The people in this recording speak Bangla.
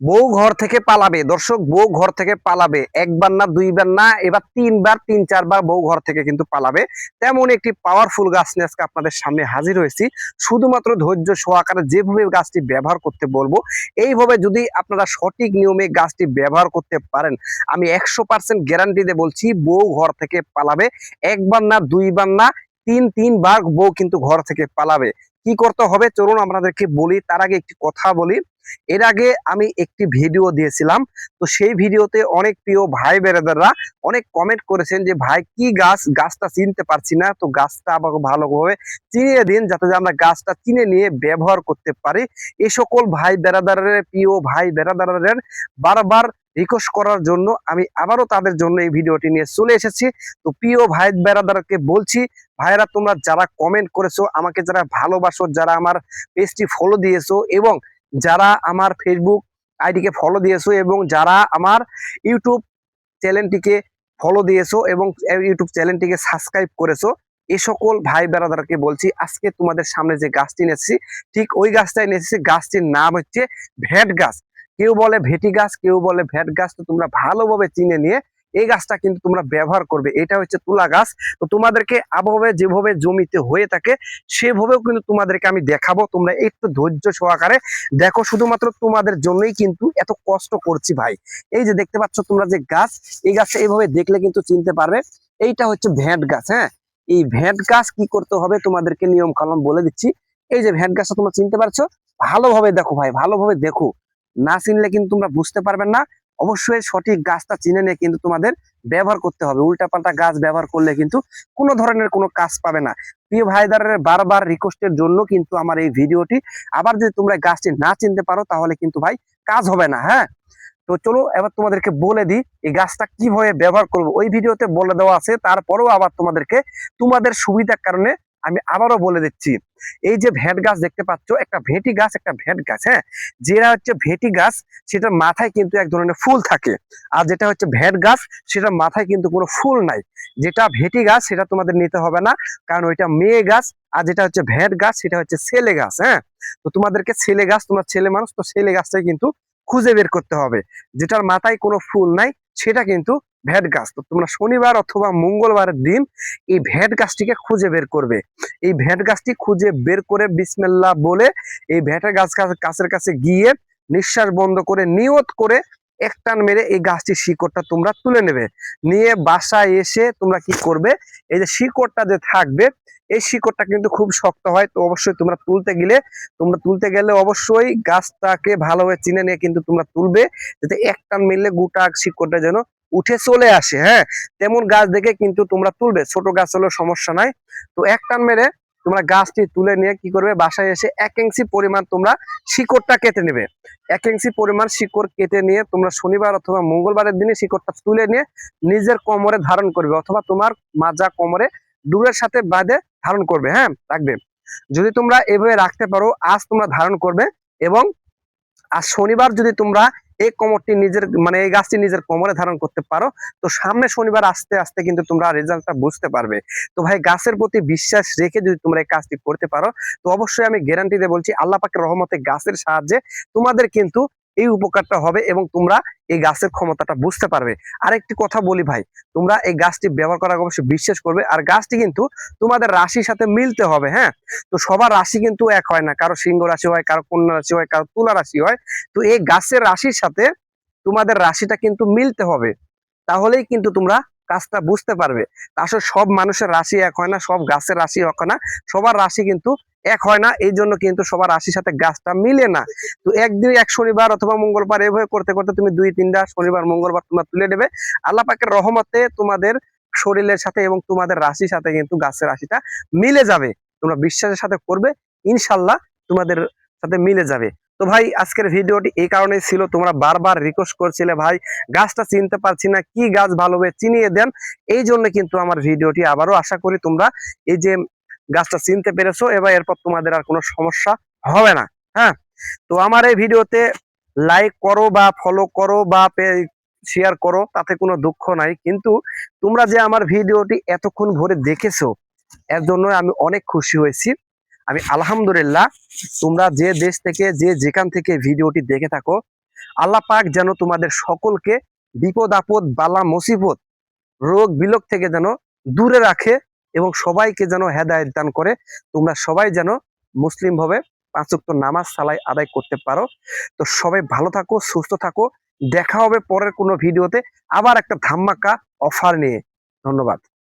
বউ ঘর থেকে পালাবে। দর্শক, বউ ঘর থেকে পালাবে। একবার না, দুইবার না, এবার তিনবার, তিন, চারবার বউ ঘর থেকে কিন্তু পালাবে। তেমন একটি পাওয়ারফুল গাছ নিয়ে আজকে আপনাদের সামনে হাজির হয়েছি। শুধুমাত্র ধৈর্য সহকারে যেভাবে গাছটি ব্যবহার করতে বলব, এইভাবে যদি আপনারা সঠিক নিয়মে গাছটি ব্যবহার করতে পারেন, আমি একশো পার্সেন্ট গ্যারান্টি দিয়ে বলছি, বউ ঘর থেকে পালাবে। একবার না, দুইবার না, তিন, তিনবার বউ কিন্তু ঘর থেকে পালাবে। কি করতে হবে? চলুন আপনাদেরকে বলি, তার আগে একটি কথা বলি। এর আগে আমি একটি ভিডিও দিয়েছিলাম। তো সেই ভিডিওতে অনেক প্রিয় ভাই বেড়াদাররা অনেক কমেন্ট করেছেন যে, ভাই, কি গাছ? গাছটা চিনতে পারছি না। তো গাছটা আমাকে ভালোভাবে চিনিয়ে দিন যাতে আমরা গাছটা চিনে নিয়ে ব্যবহার করতে পারি। এই সকল ভাই বেড়াদারের, প্রিয় ভাই বেড়াদারের বারবার রিকোয়েস্ট করার জন্য আমি আবারও তাদের জন্য এই ভিডিওটি নিয়ে চলে এসেছি। তো প্রিয় ভাই বেড়াদারকে বলছি, ভাইরা, তোমরা যারা কমেন্ট করেছ, আমাকে যারা ভালোবাসো, যারা আমার পেজটি ফলো দিয়েছ এবং যারা আমার ফেসবুক আইডিকে ফলো দিয়েছ এবং যারা আমার ইউটিউব চ্যানেলটিকে ফলো দিয়েছ এবং ইউটিউব চ্যানেলটিকে সাবস্ক্রাইব করেছ এই সকল ভাই বেড়াদারকে বলছি, আজকে তোমাদের সামনে যে গাছটি নিয়েছি ঠিক ওই গাছটাই নিয়েছি গাছটির নাম হচ্ছে ভেট গাছ কেউ বলে ভেটি গাছ কেউ বলে ভেট গাছ তো তোমরা ভালোভাবে চিনে নিয়ে এই গাছটা কিন্তু তোমরা ব্যবহার করবে। এটা হচ্ছে তুলা গাছ। তো তোমাদেরকে আবহাওয়া যেভাবে জমিতে হয়ে থাকে, সেভাবেও কিন্তু তোমাদেরকে আমি দেখাবো। তোমরা একটু ধৈর্য সহকারে দেখো, শুধুমাত্র তোমাদের জন্যই কিন্তু এত কষ্ট করছি ভাই। এই যে দেখতে পাচ্ছ তোমরা যে গাছ, এই গাছটা এইভাবে দেখলে কিন্তু চিনতে পারবে। এইটা হচ্ছে ভ্যাট গাছ হ্যাঁ? এই ভ্যাট গাছ কি করতে হবে তোমাদেরকে নিয়ম কানুন বলে দিচ্ছি। এই যে ভ্যাট গাছটা তোমরা চিনতে পারছ? ভালোভাবে দেখো ভাই, ভালোভাবে দেখো। না চিনলে কিন্তু তোমরা বুঝতে পারবে না। অবশ্যই সঠিক গাছটা চিনে নিয়ে কিন্তু তোমাদের ব্যবহার করতে হবে। উল্টাপাল্টা গাছ ব্যবহার করলে কিন্তু কোনো ধরনের কোনো কাজ পাবে না। প্রিয় ভাইদারের বারবার রিকোয়েস্টের জন্য কিন্তু আমার এই ভিডিওটি। আবার যদি তোমরা গাছটি না চিনতে পারো তাহলে কিন্তু ভাই কাজ হবে না হ্যাঁ? তো চলো এবার তোমাদেরকে বলে দিই এই গাছটা কীভাবে ব্যবহার করব। ওই ভিডিওতে বলে দেওয়া আছে, তারপরেও আবার তোমাদেরকে তোমাদের সুবিধার কারণে আমি আবারও বলে দিচ্ছি। এই যে ভেট গাছ দেখতে পাচ্ছ, একটা ভেটি গাছ, একটা ভেট গাছ হ্যাঁ? যেটা হচ্ছে ভেটি গাছ, সেটার মাথায় কিন্তু এক ধরনের ফুল থাকে। আর যেটা হচ্ছে ভেট গাছ, সেটার মাথায় কিন্তু কোনো ফুল নাই। যেটা ভেটি গাছ, সেটা তোমাদের নিতে হবে না, কারণ ওইটা মেয়ে গাছ, আর যেটা হচ্ছে ভেট গাছ, সেটা হচ্ছে ছেলে গাছ হ্যাঁ? তো তোমাদেরকে ছেলে গাছ, তোমার ছেলে মানুষ, তো ছেলে গাছটাই কিন্তু খুঁজে বের করতে হবে। যেটার মাথায় কোনো ফুল নাই, সেটা কিন্তু ভ্যাট গাছ। তো তোমরা শনিবার অথবা মঙ্গলবারের দিন এই ভ্যাট গাছটিকে খুঁজে বের করবে। এই ভ্যাট গাছটি খুঁজে বের করে বিসমেল্লা বলে এই ভ্যাটের গাছ গাছের কাছে গিয়ে নিঃশ্বাস বন্ধ করে নিয়ত করে এক টান মেরে এই গাছটির শিকড়টা তোমরা তুলে নেবে। নিয়ে বাসায় এসে তোমরা কি করবে? এই যে শিকড়টা যে থাকবে, এই শিকড়টা কিন্তু খুব শক্ত হয়। তো অবশ্যই তোমরা তুলতে গেলে, তোমরা তুলতে গেলে অবশ্যই গাছটাকে ভালোভাবে চিনে নিয়ে কিন্তু তোমরা তুলবে। যাতে এক টান মিললে গোটা শিকড়টা যেন উঠে চলে আসে হ্যাঁ? তেমন গাছ দেখে কিন্তু তোমরা তুলবে, ছোট গাছ হলেও সমস্যা নাই। তো এক টান মেরে তোমরা গাছটি তুলে নিয়ে কি করবে? বাসায় এসে এক ইঞ্চি পরিমাণ তোমরা শিকড়টা কেটে নেবে। এক ইঞ্চি পরিমাণ শিকড় কেটে নিয়ে তোমরা শনিবার অথবা মঙ্গলবারের দিনে শিকড়টা তুলে নিয়ে নিজের কোমরে ধারণ করবে অথবা তোমার মাজা কোমরে ডুবের সাথে বাঁধে ধারণ করবে হ্যাঁ? রাখবে। যদি তোমরা এভাবে রাখতে পারো, আজ তোমরা ধারণ করবে এবং আর শনিবার যদি তোমরা এই কোমরটি নিজের মানে এই গাছটি নিজের কোমরে ধারণ করতে পারো। তো সামনে শনিবার আস্তে আস্তে কিন্তু তোমরা রেজাল্টটা বুঝতে পারবে। তো ভাই, গাছের প্রতি বিশ্বাস রেখে যদি তোমরা এই কাজটি করতে পারো, তো অবশ্যই আমি গ্যারান্টিতে বলছি, আল্লাহ পাকের রহমতে গাছের সাহায্যে তোমাদের কিন্তু এই উপকারটা হবে এবং তোমরা এই গাছের ক্ষমতাটা বুঝতে পারবে। আরেকটি কথা বলি ভাই, তোমরা এই গাছটি ব্যবহার করার অবশ্যই বিশ্বাস করবে আর গাছটি কিন্তু তোমাদের রাশির সাথে মিলতে হবে হ্যাঁ? তো সবার রাশি কিন্তু এক হয় না, কারও সিংহ রাশি হয়, কারও কন্যা রাশি হয়, কারও তুলা রাশি হয়। তো এই গাছের রাশির সাথে তোমাদের রাশিটা কিন্তু মিলতে হবে। তাহলেই কিন্তু তোমরা কাজটা বুঝতে পারবে। আসলে সব মানুষের রাশি এক হয় না, সব গাছের রাশি এক হয় না, সবার রাশি কিন্তু এক হয় না, এই জন্য কিন্তু সবার রাশির সাথে গাছটা মিলে না। তো একদিন এক শনিবার অথবা মঙ্গলবার এভাবে করতে করতে তুমি দুই, তিনটা শনিবার, মঙ্গলবার তোমরা তুলে নেবে। আল্লাহ পাকের রহমতে তোমাদের শরীরের সাথে এবং তোমাদের রাশির সাথে কিন্তু গাছের রাশিটা মিলে যাবে। তোমরা বিশ্বাসের সাথে করবে, ইনশাল্লাহ তোমাদের সাথে মিলে যাবে। তো ভাই, আজকের ভিডিওটি এই কারণে ছিল, তোমরা বারবার রিকোয়েস্ট করছিলে, ভাই, গাছটা চিনতে পারছি না, কি গাছ ভালোভাবে চিনিয়ে দেন। এই জন্য কিন্তু আমার ভিডিওটি আবারও আশা করি তোমরা এই যে গাছটা চিনতে পেরেছ, এবার এরপর তোমাদের আর কোনো সমস্যা হবে না হ্যাঁ? তো আমার এই ভিডিওতে লাইক করো বা ফলো করো বা শেয়ার করো, তাতে কোনো দুঃখ নাই। কিন্তু তোমরা যে আমার ভিডিওটি এতক্ষণ ভরে দেখেছ, এর জন্য আমি অনেক খুশি হয়েছি। আমি আলহামদুলিল্লাহ, তোমরা যে দেশ থেকে, যে যেখান থেকে ভিডিওটি দেখে থাকো, আল্লাহ পাক যেন তোমাদের সকলকে বিপদ, আপদ, বালা, মুসিবত, রোগ বিলোক থেকে যেন দূরে রাখে এবং সবাইকে যেন হেদায়ত দান করে। তোমরা সবাই যেন মুসলিম ভাবে পাঁচক্ত নামাজ সালাই আদায় করতে পারো। তো সবাই ভালো থাকো, সুস্থ থাকো। দেখা হবে পরের কোনো ভিডিওতে আবার একটা ধাম্মাকা অফার নিয়ে। ধন্যবাদ।